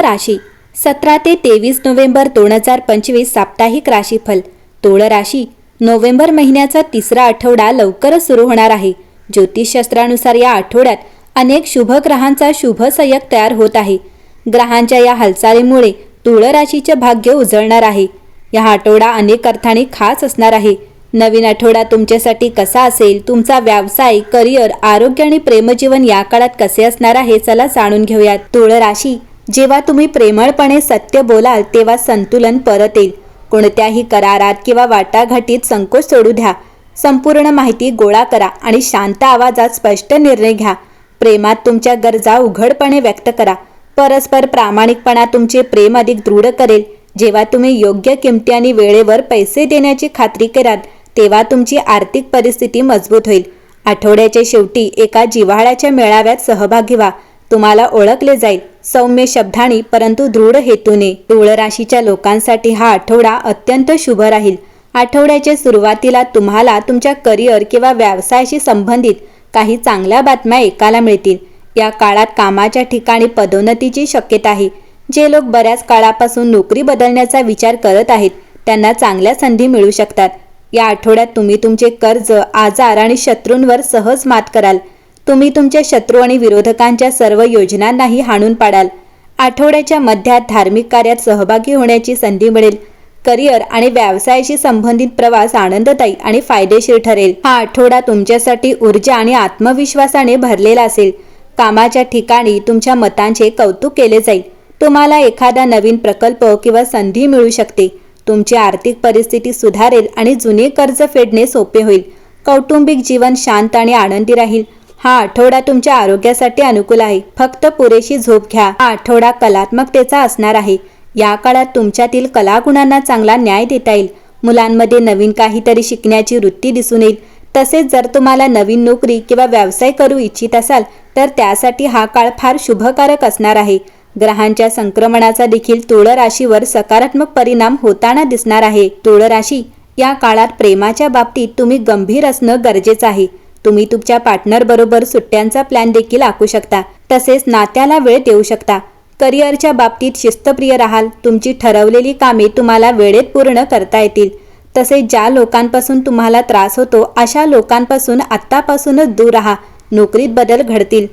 राशी. सतरा ते तेवीस नोव्हेंबर दोन हजार पंचवीस साप्ताहिक राशीफल. तुळ राशी. नोव्हेंबर महिन्याचा तिसरा आठवडा लवकरच सुरू होणार आहे. ज्योतिषशास्त्रानुसार या आठवड्यात अनेक शुभ ग्रहांचा शुभ संयोग तयार होत आहे. ग्रहांच्या या हालचालीमुळे तुळ राशीचे भाग्य उजळणार आहे. या आठवडा अनेक अर्थाने खास असणार आहे. नवीन आठवडा तुमच्यासाठी कसा असेल तुमचा व्यवसाय करिअर आरोग्य आणि प्रेमजीवन या काळात कसे असणार आहे चला जाणून घेऊयात. तुळ राशी. जेव्हा तुम्ही प्रेमळपणे सत्य बोलाल तेव्हा संतुलन परत येईल. कोणत्याही करारात किंवा वाटाघाटीत संकोच सोडू द्या. संपूर्ण माहिती गोळा करा आणि शांत आवाजात स्पष्ट निर्णय घ्या. प्रेमात तुमच्या गरजा उघडपणे व्यक्त करा. परस्पर प्रामाणिकपणा तुमचे प्रेम अधिक दृढ करेल. जेव्हा तुम्ही योग्य किमती आणि वेळेवर पैसे देण्याची खात्री कराल तेव्हा तुमची आर्थिक परिस्थिती मजबूत होईल. आठवड्याच्या शेवटी एका जिव्हाळ्याच्या मेळाव्यात सहभागी व्हा. तुम्हाला ओळखले जाईल. सौम्य शब्दांनी परंतु दृढ हेतूने. तुळ राशीच्या लोकांसाठी हा आठवडा अत्यंत शुभ राहील. आठवड्याच्या सुरुवातीला तुम्हाला तुमच्या करिअर किंवा व्यवसायाशी संबंधित काही चांगल्या बातम्या ऐकायला मिळतील. या काळात कामाच्या ठिकाणी पदोन्नतीची शक्यता आहे. जे लोक बऱ्याच काळापासून नोकरी बदलण्याचा विचार करत आहेत त्यांना चांगल्या संधी मिळू शकतात. या आठवड्यात तुम्ही तुमचे कर्ज आजार आणि शत्रूंवर सहज मात कराल. तुम्ही तुमच्या शत्रू आणि विरोधकांच्या सर्व योजनांनाही हाणून पाडाल. आठवड्याच्या मध्यात धार्मिक कार्यात सहभागी होण्याची संधी मिळेल. करिअर आणि व्यवसायाशी संबंधित प्रवास आनंददायी आणि फायदेशीर ठरेल. हा आठवडा तुमच्यासाठी ऊर्जा आणि आत्मविश्वासाने भरलेला असेल. कामाच्या ठिकाणी तुमच्या मतांचे कौतुक केले जाईल. तुम्हाला एखादा नवीन प्रकल्प किंवा संधी मिळू शकते. तुमची आर्थिक परिस्थिती सुधारेल आणि जुने कर्ज फेडणे सोपे होईल. कौटुंबिक जीवन शांत आणि आनंदी राहील. हा आठवडा तुमच्या आरोग्यासाठी अनुकूल आहे. फक्त पुरेशी झोप घ्या. हा आठवडा कलात्मकतेचा असणार आहे. या काळात तुमच्यातील कलागुणांना चांगला न्याय देता येईल. मुलांमध्ये नवीन काहीतरी शिकण्याची वृत्ती दिसून येईल. तसेच जर तुम्हाला नवीन नोकरी किंवा व्यवसाय करू इच्छित असाल तर त्यासाठी हा काळ फार शुभकारक असणार आहे. ग्रहांच्या संक्रमणाचा देखील तुळ राशीवर सकारात्मक परिणाम होताना दिसणार आहे. तुळ राशी या काळात प्रेमाच्या बाबतीत तुम्ही गंभीर असणं गरजेचं आहे. तुम्ही तुमच्या पार्टनर बरोबर सुट्ट्यांचा प्लॅन देखील आखू शकता. तसेच नात्याला वेळ देऊ शकता. करिअरच्या बाबतीत शिस्तप्रिय राहाल. तुमची ठरवलेली कामे तुम्हाला वेळेत पूर्ण करता येतील. तसेच ज्या लोकांपासून तुम्हाला त्रास होतो अशा लोकांपासून आत्तापासूनच दूर राहा. नोकरीत बदल घडतील.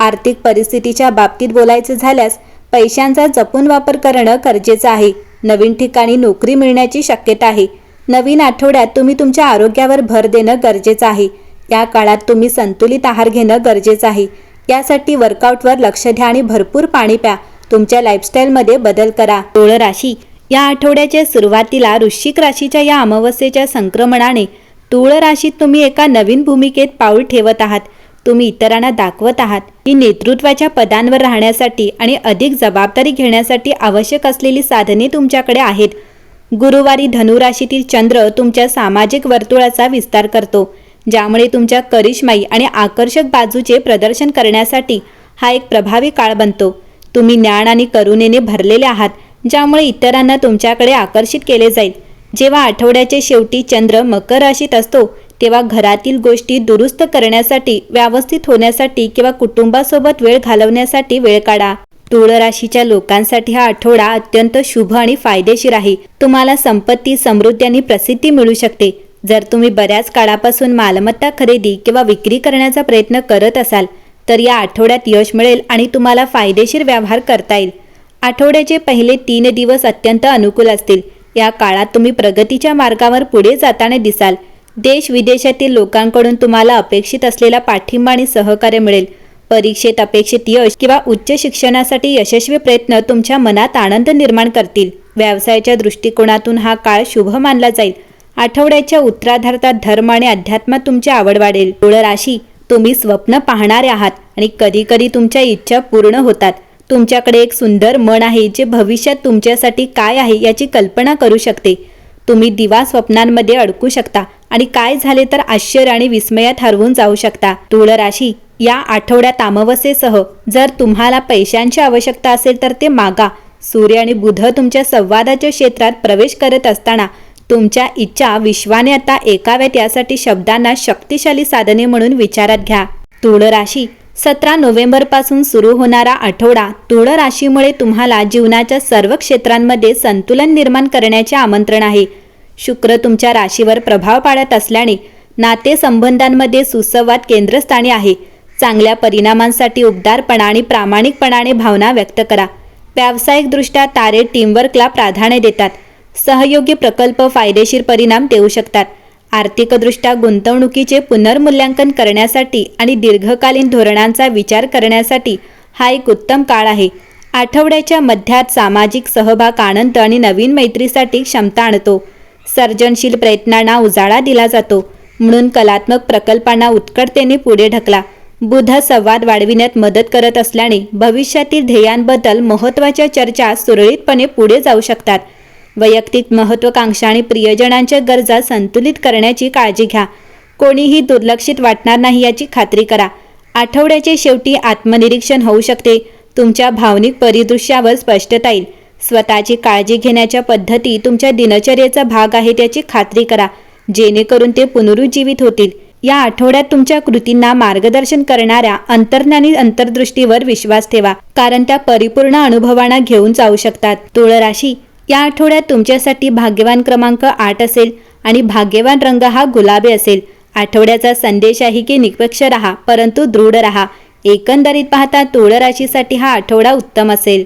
आर्थिक परिस्थितीच्या बाबतीत बोलायचं झाल्यास पैशांचा जपून वापर करणं गरजेचं आहे. नवीन ठिकाणी नोकरी मिळण्याची शक्यता आहे. नवीन आठवड्यात तुम्ही तुमच्या आरोग्यावर भर देणं गरजेचं आहे. या काळात तुम्ही संतुलित आहार घेणं गरजेचं आहे. यासाठी वर्कआउटवर लक्ष द्या आणि भरपूर पाणी प्या. तुमच्या लाईफस्टाईलमध्ये बदल करा. तुळ राशी या आठवड्याच्या सुरुवातीला वृश्चिक राशीच्या या अमावस्येच्या संक्रमणाने तुळ राशीत तुम्ही एका नवीन भूमिकेत पाऊल ठेवत आहात. तुम्ही इतरांना दाखवत आहात. की नेतृत्वाच्या पदांवर राहण्यासाठी आणि अधिक जबाबदारी घेण्यासाठी आवश्यक असलेली साधने तुमच्याकडे आहेत. गुरुवारी धनुराशीतील चंद्र तुमच्या सामाजिक वर्तुळाचा विस्तार करतो. ज्यामुळे तुमच्या करिश्माई आणि आकर्षक बाजूचे प्रदर्शन करण्यासाठी हा एक प्रभावी काळ बनतो. तुम्ही ज्ञान आणि करुणेने भरलेले आहात ज्यामुळे इतरांना तुमच्याकडे आकर्षित केले जाईल. जेव्हा आठवड्याचे शेवटी चंद्र मकर राशीत असतो तेव्हा घरातील गोष्टी दुरुस्त करण्यासाठी व्यवस्थित होण्यासाठी किंवा कुटुंबासोबत वेळ घालवण्यासाठी वेळ काढा. तुळ राशीच्या लोकांसाठी हा आठवडा अत्यंत शुभ आणि फायदेशीर आहे. तुम्हाला संपत्ती समृद्धी आणि प्रसिद्धी मिळू शकते. जर तुम्ही बऱ्याच काळापासून मालमत्ता खरेदी किंवा विक्री करण्याचा प्रयत्न करत असाल तर या आठवड्यात यश मिळेल आणि तुम्हाला फायदेशीर व्यवहार करता येईल. आठवड्याचे पहिले तीन दिवस अत्यंत अनुकूल असतील. या काळात तुम्ही प्रगतीच्या मार्गावर पुढे जाताना दिसाल. देश विदेशातील लोकांकडून तुम्हाला अपेक्षित असलेला पाठिंबा आणि सहकार्य मिळेल. परीक्षेत अपेक्षित यश किंवा उच्च शिक्षणासाठी यशस्वी प्रयत्न तुमच्या मनात आनंद निर्माण करतील. व्यवसायाच्या दृष्टिकोनातून हा काळ शुभ मानला जाईल. आठवड्याच्या उत्तराधार्तात धर्म आणि अध्यात्मात तुमची आवड वाढेल. तुळ राशी तुम्ही स्वप्न पाहणारे आहात आणि कधी कधी तुमच्या इच्छा पूर्ण होतात. तुमच्याकडे एक सुंदर मन आहे जे भविष्यात तुमच्यासाठी काय आहे याची कल्पना करू शकते. तुम्ही दिवा स्वप्नांमध्ये अडकू शकता आणि काय झाले तर आश्चर्य आणि विस्मयात हरवून जाऊ शकता. तुळ राशी या आठवड्यात अमावस्येसह जर तुम्हाला पैशांची आवश्यकता असेल तर ते मागा. सूर्य आणि बुध तुमच्या संवादाच्या क्षेत्रात प्रवेश करत असताना तुमच्या इच्छा विश्वाने आता ऐकाव्यात यासाठी शब्दांना शक्तिशाली साधने म्हणून विचारात घ्या. तुळ राशी सतरा नोव्हेंबरपासून सुरू होणारा आठवडा तुळ राशीमुळे तुम्हाला जीवनाच्या सर्व क्षेत्रांमध्ये संतुलन निर्माण करण्याचे आमंत्रण आहे. शुक्र तुमच्या राशीवर प्रभाव पाडत असल्याने नातेसंबंधांमध्ये सुसंवाद केंद्रस्थानी आहे. चांगल्या परिणामांसाठी उबदारपणा आणि प्रामाणिकपणाने भावना व्यक्त करा. व्यावसायिकदृष्ट्या तारे टीमवर्कला प्राधान्य देतात. सहयोगी प्रकल्प फायदेशीर परिणाम देऊ शकतात. आर्थिकदृष्ट्या गुंतवणुकीचे पुनर्मूल्यांकन करण्यासाठी आणि दीर्घकालीन धोरणांचा विचार करण्यासाठी हा एक उत्तम काळ आहे. आठवड्याच्या मध्यात सामाजिक सहभाग आनंद आणि नवीन मैत्रीसाठी क्षमता आणतो. सर्जनशील प्रयत्नांना उजाळा दिला जातो. म्हणून कलात्मक प्रकल्पांना उत्कटतेने पुढे ढकला. बुध संवाद वाढविण्यात मदत करत असल्याने भविष्यातील ध्येयांबद्दल महत्त्वाच्या चर्चा सुरळीतपणे पुढे जाऊ शकतात. वैयक्तिक महत्त्वाकांक्षा आणि प्रियजनांच्या गरजा संतुलित करण्याची काळजी घ्या. कोणीही दुर्लक्षित वाटणार नाही याची खात्री करा. आठवड्याचे शेवटी आत्मनिरीक्षण होऊ शकते. तुमच्या भावनिक परिदृश्यावर स्पष्टता येईल. स्वतःची काळजी घेण्याच्या पद्धती तुमच्या दिनचर्येचा भाग आहे त्याची खात्री करा. जेणेकरून ते पुनरुज्जीवित होतील. या आठवड्यात तुमच्या कृतींना मार्गदर्शन करणाऱ्या अंतर्ज्ञानी अंतर्दृष्टीवर विश्वास ठेवा कारण त्या परिपूर्ण अनुभवांना घेऊन जाऊ शकतात. तुळ राशी या आठवड्यात तुमच्यासाठी भाग्यवान क्रमांक आठ असेल आणि भाग्यवान रंग हा गुलाबी असेल. आठवड्याचा संदेश आहे की निष्पक्ष राहा परंतु दृढ राहा. एकंदरीत पाहता तुळ राशीसाठी हा आठवडा उत्तम असेल.